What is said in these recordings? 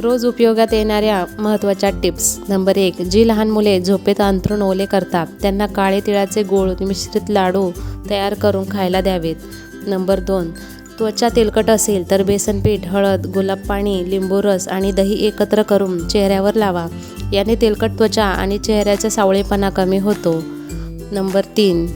रोज उपयोगात येणाऱ्या महत्त्वाच्या टिप्स. नंबर एक जी लहान मुले झोपेत अंथरूण ओले करतात त्यांना काळे तिळाचे गोळ मिश्रित लाडू तयार करून खायला द्यावेत. नंबर दोन त्वचा तेलकट असेल तर बेसन पीठ हळद गुलाब पाणी लिंबू रस आणि दही एकत्र करून चेहऱ्यावर लावा. याने तेलकट त्वचा आणि चेहऱ्याचा सावळेपणा कमी होतो. नंबर तीन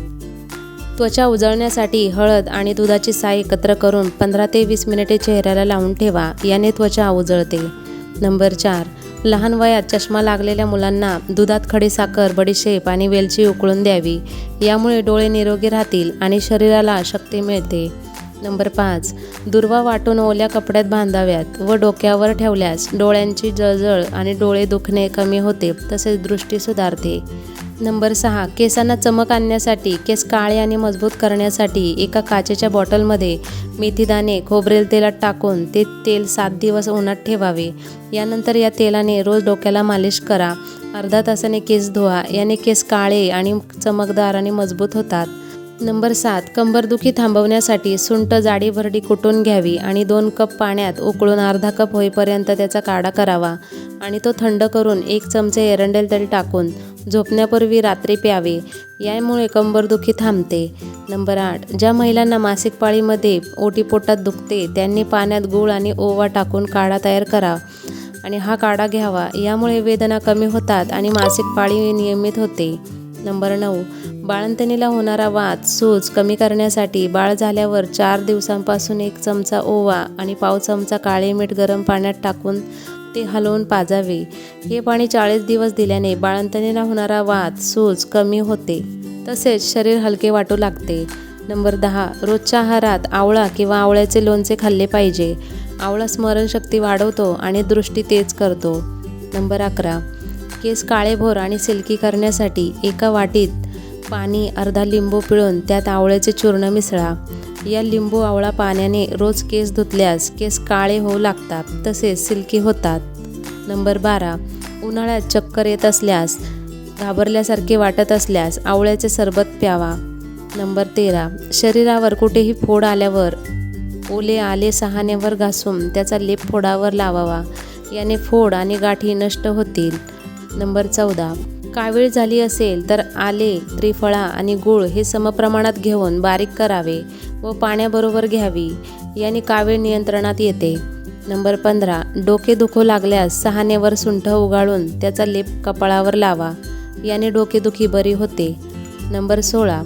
त्वचा उजळण्यासाठी हळद आणि दुधाची साय एकत्र करून पंधरा ते वीस मिनिटे चेहऱ्याला लावून ठेवा. याने त्वचा उजळते. नंबर चार. लहान वयात चष्मा लागलेल्या मुलांना दुधात खडीसाखर बडीशेप आणि वेलची उकळून द्यावी. यामुळे डोळे निरोगी राहतील आणि शरीराला शक्ती मिळते. नंबर पाच. दुर्वा वाटून ओल्या कपड्यात बांधाव्यात व डोक्यावर ठेवल्यास डोळ्यांची जळजळ आणि डोळे दुखणे कमी होते तसेच दृष्टी सुधारते. नंबर सहा केसांना चमक आणण्यासाठी केस काळे आणि मजबूत करण्यासाठी एका काचेच्या बॉटलमध्ये मेथीदाणे खोबरेल तेलात टाकून ते तेल सात दिवस उन्हात ठेवावे. यानंतर या तेलाने रोज डोक्याला मालिश करा. अर्धा तासाने केस धुवा. याने केस काळे आणि चमकदार आणि मजबूत होतात. नंबर सात कंबरदुखी थांबवण्यासाठी सुंट जाडी भरडी कुटून घ्यावी आणि दोन कप पाण्यात उकळून अर्धा कप होईपर्यंत त्याचा काढा करावा आणि तो थंड करून एक चमचे एरंडेल तेल टाकून झोपण्यापूर्वी रात्री प्यावे. यामुळे कंबरदुखी थांबते. नंबर आठ. ज्या महिलांना मासिक पाळीमध्ये ओटीपोटात दुखते त्यांनी पाण्यात गूळ आणि ओवा टाकून काढा तयार करा आणि हा काढा घ्यावा. यामुळे वेदना कमी होतात आणि मासिक पाळी नियमित होते. नंबर नऊ. बाळंतणीला होणारा वात सूज कमी करण्यासाठी बाळ झाल्यावर चार दिवसांपासून एक चमचा ओवा आणि पाव चमचा काळे मीठ गरम पाण्यात टाकून ते हलवून पाजावे. हे पाणी चाळीस दिवस दिल्याने बाळंतणीला होणारा वात सूज कमी होते. तसेच शरीर हलके वाटू लागते. नंबर दहा रोजच्या आहारात आवळा किंवा आवळ्याचे लोणचे खाल्ले पाहिजे. आवळा स्मरणशक्ती वाढवतो आणि दृष्टी तेज करतो. नंबर अकरा केस काळेभोर आणि सिल्की करण्यासाठी एका वाटीत पाणी अर्धा लिंबू पिळून त्यात आवळ्याचे चूर्ण मिसळा. या लिंबू आवळा पाण्याने रोज केस धुतल्यास केस काळे होऊ लागतात तसेच सिल्की होतात. नंबर बारा उन्हाळ्यात चक्कर येत असल्यास घाबरल्यासारखे वाटत असल्यास आवळ्याचे सरबत प्यावा. नंबर तेरा शरीरावर कुठेही फोड आल्यावर ओले आले सहाण्यावर घासून त्याचा लेप फोडावर लावावा. याने फोड आणि गाठी नष्ट होतील. नंबर चौदा कावीळ झाली असेल तर आले त्रिफळा आणि गूळ हे समप्रमाणात घेऊन बारीक करावे व पाण्याबरोबर घ्यावी. याने कावीळ नियंत्रणात येते? नंबर पंधरा. डोके दुखू लागल्यास सहानेवर सुंठ उगाळून त्याचा लेप कपाळावर लावा. याने डोकेदुखी बरी होते. नंबर सोळा.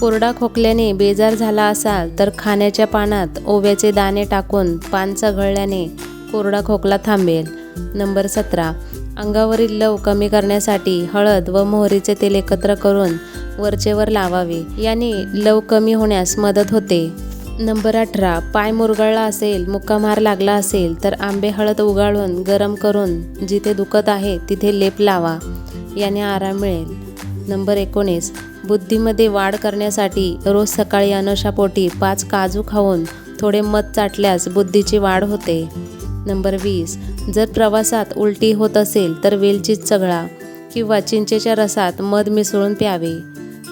कोरडा खोकल्याने बेजार झाला असाल तर खाण्याच्या पानात ओव्याचे दाणे टाकून पान चघळल्याने कोरडा खोकला थांबेल. नंबर सतरा. अंगावरील लव कमी करण्यासाठी हळद व मोहरीचे तेल एकत्र करून वरचेवर लावावे. याने लव कमी होण्यास मदत होते. नंबर अठरा. पाय मुरगळला असेल मुक्कामार लागला असेल तर आंबे हळद उगाळून गरम करून जिथे दुखत आहे तिथे लेप लावा. याने आराम मिळेल. नंबर एकोणीस. बुद्धीमध्ये वाढ करण्यासाठी रोज सकाळी अनशापोटी पाच काजू खाऊन थोडे मध चाटल्यास बुद्धीची वाढ होते. नंबर वीस. जर प्रवासात उलटी होत असेल तर वेलची चगळा किंवा चिंचेच्या रसात मध मिसळून प्यावे.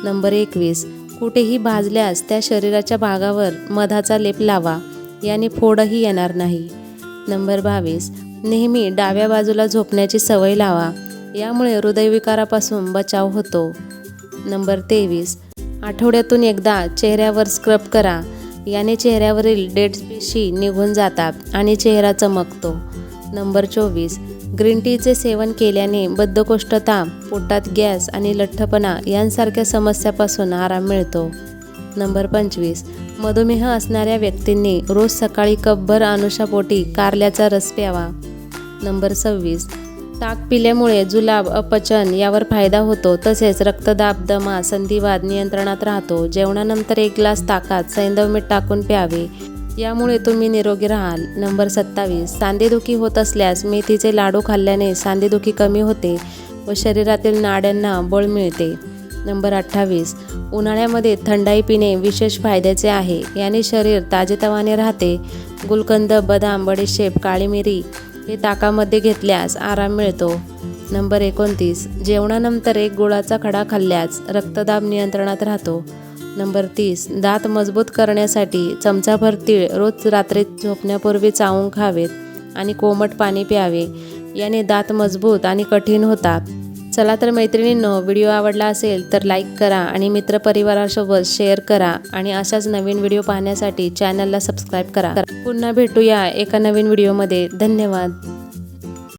नंबर एकवीस कुठेही भाजल्यास त्या शरीराच्या भागावर मधाचा लेप लावा याने फोडही येणार नाही. नंबर बावीस नेहमी डाव्या बाजूला झोपण्याची सवय लावा यामुळे हृदयविकारापासून बचाव होतो. नंबर तेवीस आठवड्यातून एकदा चेहऱ्यावर स्क्रब करा याने चेहऱ्यावरील डेड पेशी निघून जातात आणि चेहरा चमकतो. नंबर चोवीस. ग्रीन टीचे सेवन केल्याने बद्धकोष्ठता पोटात गॅस आणि लठ्ठपणा यांसारख्या समस्यापासून आराम मिळतो. नंबर पंचवीस. मधुमेह असणाऱ्या व्यक्तींनी रोज सकाळी कपभर अनुषापोटी कारल्याचा रस प्यावा. नंबर सव्वीस. ताक पिल्यामुळे जुलाब अपचन यावर फायदा होतो तसेच रक्तदाब दमा संधिवाद नियंत्रणात राहतो. जेवणानंतर एक ग्लास ताकात सैंदव मीठ टाकून प्यावे. यामुळे तुम्ही निरोगी राहाल. नंबर सत्तावीस. सांधेदुखी होत असल्यास मेथीचे लाडू खाल्ल्याने सांधेदुखी कमी होते व शरीरातील नाड्यांना बळ मिळते. नंबर अठ्ठावीस. उन्हाळ्यामध्ये थंडाई पिणे विशेष फायद्याचे आहे. याने शरीर ताजेतवाने राहते. गुलकंद बदाम बडीशेप काळी मिरी हे ताकामध्ये घेतल्यास आराम मिळतो. नंबर एकोणतीस. जेवणानंतर एक गुळाचा खडा खाल्ल्यास रक्तदाब नियंत्रणात राहतो. नंबर तीस. दात मजबूत करण्यासाठी चमचाभर तीळ रोज रात्री झोपण्यापूर्वी चावून खावेत आणि कोमट पाणी प्यावे. याने दात मजबूत आणि कठीण होतात. चला तर मैत्रिणींनो व्हिडिओ आवडला असेल तर लाईक करा आणि मित्रपरिवारासोबत शेअर करा आणि अशाच नवीन व्हिडिओ पाहण्यासाठी चॅनलला सबस्क्राईब करा. पुन्हा भेटूया एका नवीन व्हिडिओमध्ये. धन्यवाद.